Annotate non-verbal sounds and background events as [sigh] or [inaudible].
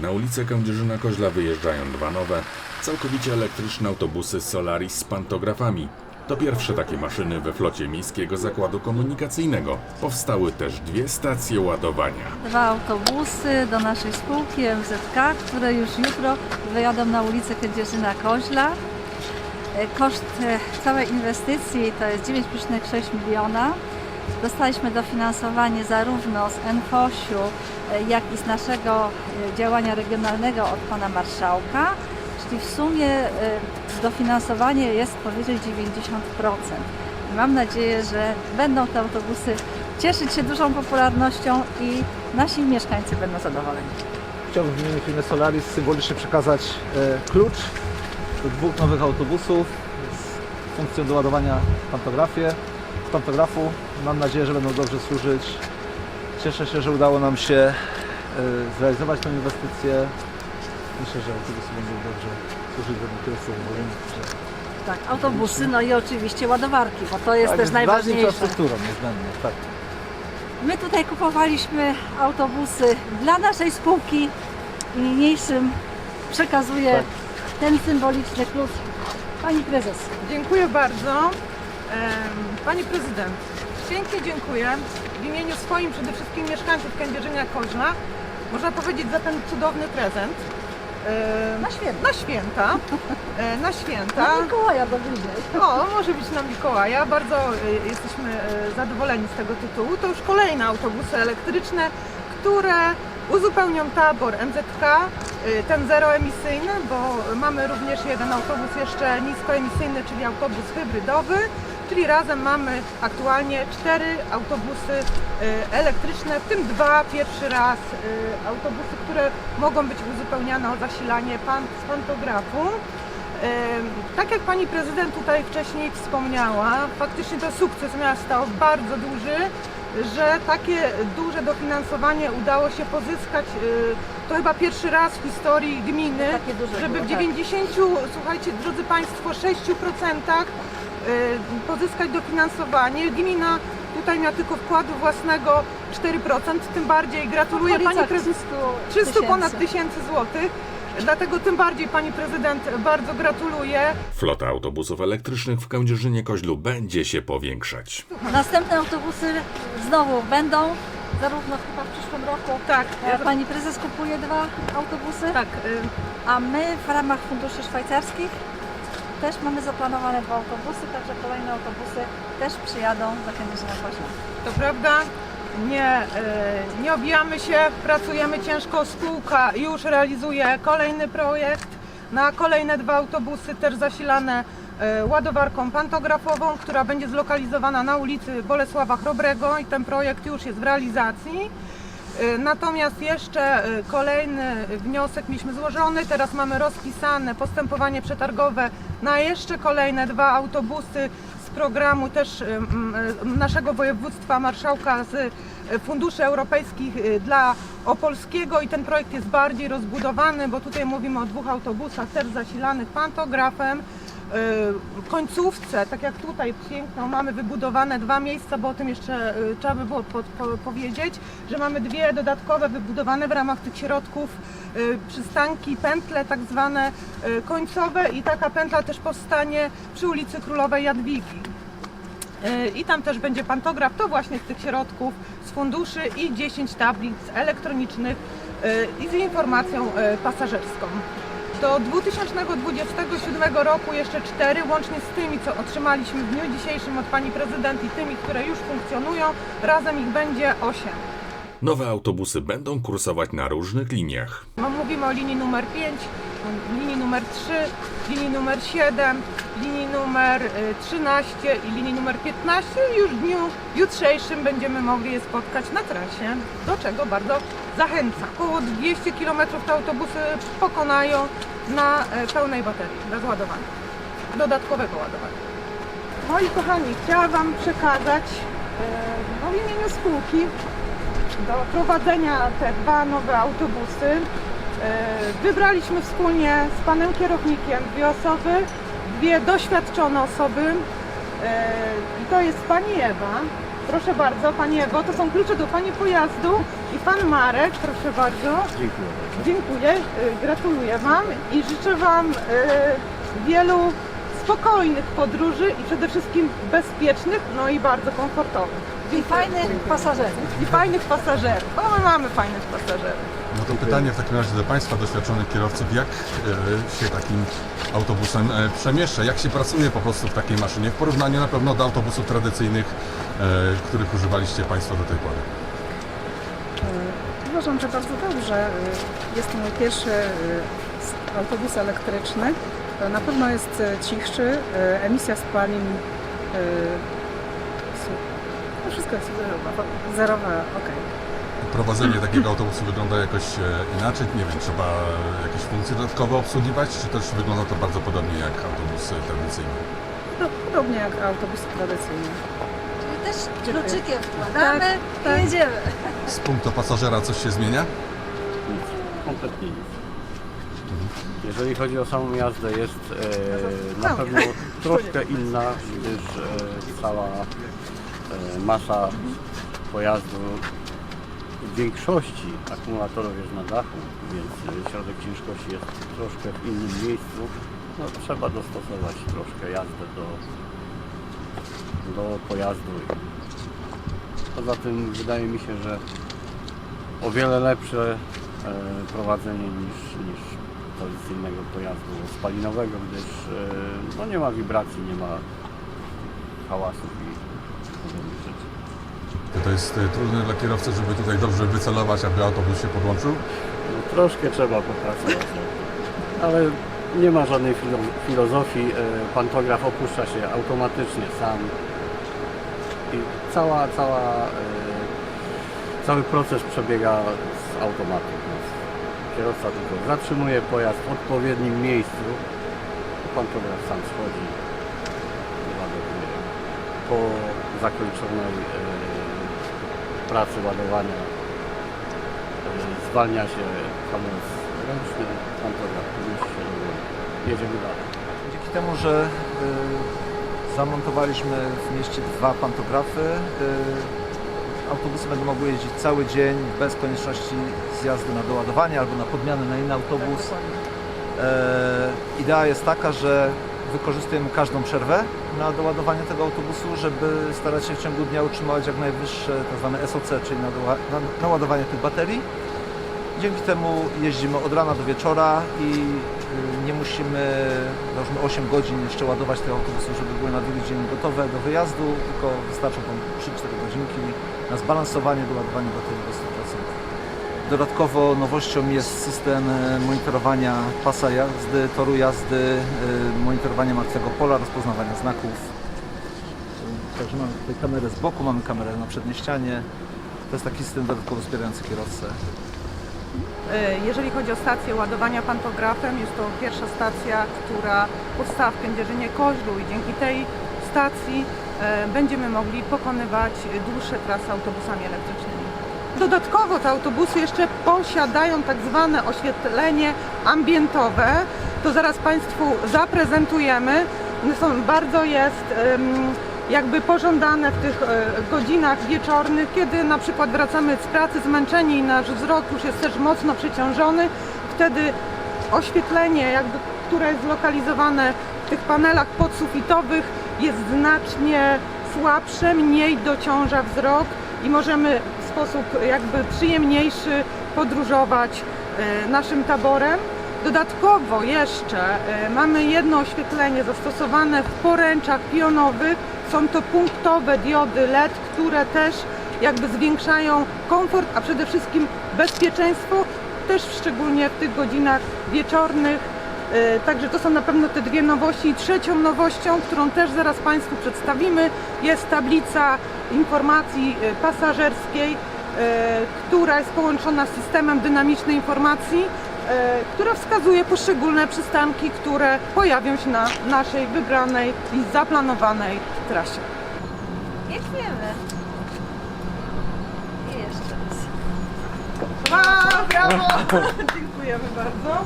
Na ulicę Kędzierzyna-Koźla wyjeżdżają dwa nowe, całkowicie elektryczne autobusy Solaris z pantografami. To pierwsze takie maszyny we flocie Miejskiego Zakładu Komunikacyjnego. Powstały też dwie stacje ładowania. Dwa autobusy do naszej spółki MZK, które już jutro wyjadą na ulicę Kędzierzyna-Koźla. E, Koszt e, całej inwestycji to jest 9,6 miliona. Dostaliśmy dofinansowanie zarówno z NFOŚ-u, e, jak i z naszego e, działania regionalnego od pana marszałka, czyli w sumie e, dofinansowanie jest powyżej 90%. I Mam nadzieję, że będą te autobusy cieszyć się dużą popularnością i nasi mieszkańcy będą zadowoleni. Chciałbym w imieniu firmy Solaris symbolicznie przekazać klucz do dwóch nowych autobusów z funkcją do ładowania pantografie, z pantografu. Mam nadzieję, że będą dobrze służyć. Cieszę się, że udało nam się e, zrealizować tę inwestycję. Myślę, że autobusy będą dobrze służyć według kierowców. Tak, autobusy, no i oczywiście ładowarki, bo to jest tak, też ważną najważniejsze. infrastrukturą niezbędnie. Tak. My tutaj kupowaliśmy autobusy dla naszej spółki i niniejszym przekazuję Tak. ten symboliczny klucz Pani Prezes. Dziękuję bardzo. Em, Pani Prezydent, pięknie dziękuję w imieniu swoim przede wszystkim mieszkańców Kędzierzynia Koźla, można powiedzieć za ten cudowny prezent. Na święta. Na święta. E, Na święta. Na Mikołaja do bliżej. O, może być na Mikołaja. Bardzo e, jesteśmy e, zadowoleni z tego tytułu. To już kolejne autobusy elektryczne, które uzupełnią tabor MZK, ten zeroemisyjny, bo mamy również jeden autobus jeszcze niskoemisyjny, czyli autobus hybrydowy. Czyli razem mamy aktualnie cztery autobusy e, elektryczne, w tym dwa pierwszy raz e, autobusy, które mogą być uzupełniane o zasilanie pan, z pantografu. Em, Tak jak pani prezydent tutaj wcześniej wspomniała, faktycznie to sukces miasta bardzo duży, że takie duże dofinansowanie udało się pozyskać. y, To chyba pierwszy raz w historii gminy, żeby w tak. 90, słuchajcie drodzy Państwo, 6% y, pozyskać dofinansowanie. Gmina tutaj miała tylko wkładu własnego 4%, tym bardziej gratuluję pani okolicach prezydent. 300 300 ponad tysięcy. złotych. Dlatego tym bardziej pani prezydent bardzo gratuluję. Flota autobusów elektrycznych w Kędzierzynie-Koźlu będzie się powiększać. Następne autobusy znowu będą, zarówno chyba w przyszłym roku. Tak, E, Pani Prezes kupuje dwa autobusy. tak. y, A my w ramach funduszy szwajcarskich też mamy zaplanowane dwa autobusy, także kolejne autobusy też przyjadą do Kędzierzyna Koźla. To prawda. Nie, y, nie obijamy się, pracujemy ciężko. Spółka już realizuje kolejny projekt na kolejne dwa autobusy, też zasilane y, ładowarką pantografową, która będzie zlokalizowana na ulicy Bolesława Chrobrego i ten projekt już jest w realizacji. Y, Natomiast jeszcze y, kolejny wniosek mieliśmy złożony, teraz mamy rozpisane postępowanie przetargowe na jeszcze kolejne dwa autobusy z programu też y, naszego województwa marszałka z funduszy europejskich dla Opolskiego i ten projekt jest bardziej rozbudowany, bo tutaj mówimy o dwóch autobusach też zasilanych pantografem. Y, końcówce, tak jak tutaj piękno, mamy wybudowane dwa miejsca, bo o tym jeszcze y, trzeba by było po, po, powiedzieć, że mamy dwie dodatkowe wybudowane w ramach tych środków y, przystanki, pętle tak zwane końcowe i taka pętla też powstanie przy ulicy Królowej Jadwigi. Y, I tam też będzie pantograf, to właśnie z tych środków z funduszy i 10 tablic elektronicznych y, i z informacją y, pasażerską. Do 2027 roku jeszcze cztery, łącznie z tymi, co otrzymaliśmy w dniu dzisiejszym od Pani Prezydent i tymi, które już funkcjonują, razem ich będzie 8. Nowe autobusy będą kursować na różnych liniach. No, mówimy o linii numer 5, linii numer 3, linii numer 7, linii numer y, 13 i linii numer 15 i już w dniu jutrzejszym będziemy mogli je spotkać na trasie, do czego bardzo zachęcam. Około 200 km te autobusy pokonają na e, pełnej baterii, bez ładowania, dodatkowego ładowania. Moi kochani, chciałam Wam przekazać e, no, w imieniu spółki do prowadzenia te dwa nowe autobusy. E, Wybraliśmy wspólnie z panem kierownikiem dwie osoby, dwie doświadczone osoby. E, I to jest pani Ewa Proszę bardzo, Pani Ewo, to są klucze do Pani pojazdu i Pan Marek, proszę bardzo. Dziękuję. Dziękuję, y, gratuluję Wam i życzę Wam y, wielu spokojnych podróży i przede wszystkim bezpiecznych, no i bardzo komfortowych. I fajnych pasażerów. I fajnych pasażerów, bo my mamy fajnych pasażerów. No to pytanie w takim razie do Państwa, doświadczonych kierowców, jak e, się takim autobusem e, przemieszcza, jak się pracuje po prostu w takiej maszynie w porównaniu na pewno do autobusów tradycyjnych, e, których używaliście Państwo do tej pory. Uważam, że bardzo dobrze. Jest to mój pierwszy y, autobus elektryczny. Na pewno jest cichszy, y, emisja spalin. y, No wszystko jest zerowe. Zerowe, okej. Prowadzenie takiego autobusu wygląda jakoś e, inaczej, nie wiem, trzeba jakieś funkcje dodatkowe obsługiwać, czy też wygląda to bardzo podobnie jak autobusy tradycyjne? No, Podobnie jak autobusy tradycyjne. Czyli też kluczykiem wkładamy Tak, i jedziemy. Z punktu pasażera coś się zmienia? Nic, kompletnie nic. Jeżeli chodzi o samą jazdę, jest e, na pewno troszkę inna, gdyż e, cała masa pojazdu w większości akumulatorów jest na dachu, więc e, środek ciężkości jest troszkę w innym miejscu. No, trzeba dostosować troszkę jazdę do, do pojazdu. Poza tym wydaje mi się, że o wiele lepsze e, prowadzenie niż, niż tradycyjnego pojazdu spalinowego, gdyż e, no nie ma wibracji, nie ma rzeczy. To, jest e, trudne dla kierowcy, żeby tutaj dobrze wycelować, aby autobus się podłączył? No, troszkę trzeba popracować, ale nie ma żadnej filo- filozofii. E, Pantograf opuszcza się automatycznie sam i cała, cała, e, cały proces przebiega z automatu. Kierowca tylko zatrzymuje pojazd w odpowiednim miejscu, pantograf sam schodzi. Po zakończonej pracy ładowania zwalnia się hamulec ręczny, podnosi się. Jedziemy dalej. Dzięki temu, że y, zamontowaliśmy w mieście dwa pantografy, y, autobusy będą mogły jeździć cały dzień bez konieczności zjazdu na doładowanie albo na podmianę na inny autobus. E, idea jest taka, że wykorzystujemy każdą przerwę na doładowanie tego autobusu, żeby starać się w ciągu dnia utrzymywać jak najwyższe tzw. SOC, czyli naładowanie tych baterii. Dzięki temu jeździmy od rana do wieczora i y, nie musimy, załóżmy 8 godzin jeszcze ładować tych autobusów, żeby były na drugi dzień gotowe do wyjazdu, tylko wystarczą tam 3-4 godzinki na zbalansowanie doładowania baterii do 100%. Dodatkowo nowością jest system e, monitorowania pasa jazdy, toru jazdy, e, monitorowania martwego pola, rozpoznawania znaków. Także mamy tutaj kamerę z boku, mamy kamerę na przedniej ścianie. To jest taki system dodatkowo wspierający kierowcę. E, Jeżeli chodzi o stację ładowania pantografem, jest to pierwsza stacja, która powstała w Kędzierzynie Koźlu i dzięki tej stacji będziemy mogli pokonywać dłuższe trasy autobusami elektrycznymi. Dodatkowo te autobusy jeszcze posiadają tak zwane oświetlenie ambientowe. To zaraz Państwu zaprezentujemy. Są bardzo jest jakby pożądane w tych e, godzinach wieczornych, kiedy na przykład wracamy z pracy zmęczeni i nasz wzrok już jest też mocno przeciążony. Wtedy oświetlenie, jakby, które jest zlokalizowane w tych panelach podsufitowych jest znacznie słabsze, mniej dociąża wzrok i możemy sposób jakby przyjemniejszy podróżować e, naszym taborem. Dodatkowo jeszcze e, mamy jedno oświetlenie zastosowane w poręczach pionowych. Są to punktowe diody LED, które też jakby zwiększają komfort, a przede wszystkim bezpieczeństwo, też szczególnie w tych godzinach wieczornych. E, Także to są na pewno te dwie nowości. I trzecią nowością, którą też zaraz Państwu przedstawimy, jest tablica informacji e, pasażerskiej, e, która jest połączona z systemem dynamicznej informacji, e, która wskazuje poszczególne przystanki, które pojawią się na naszej wybranej i zaplanowanej trasie. Jedziemy. I jeszcze raz. Brawo! [laughs] Dziękujemy bardzo.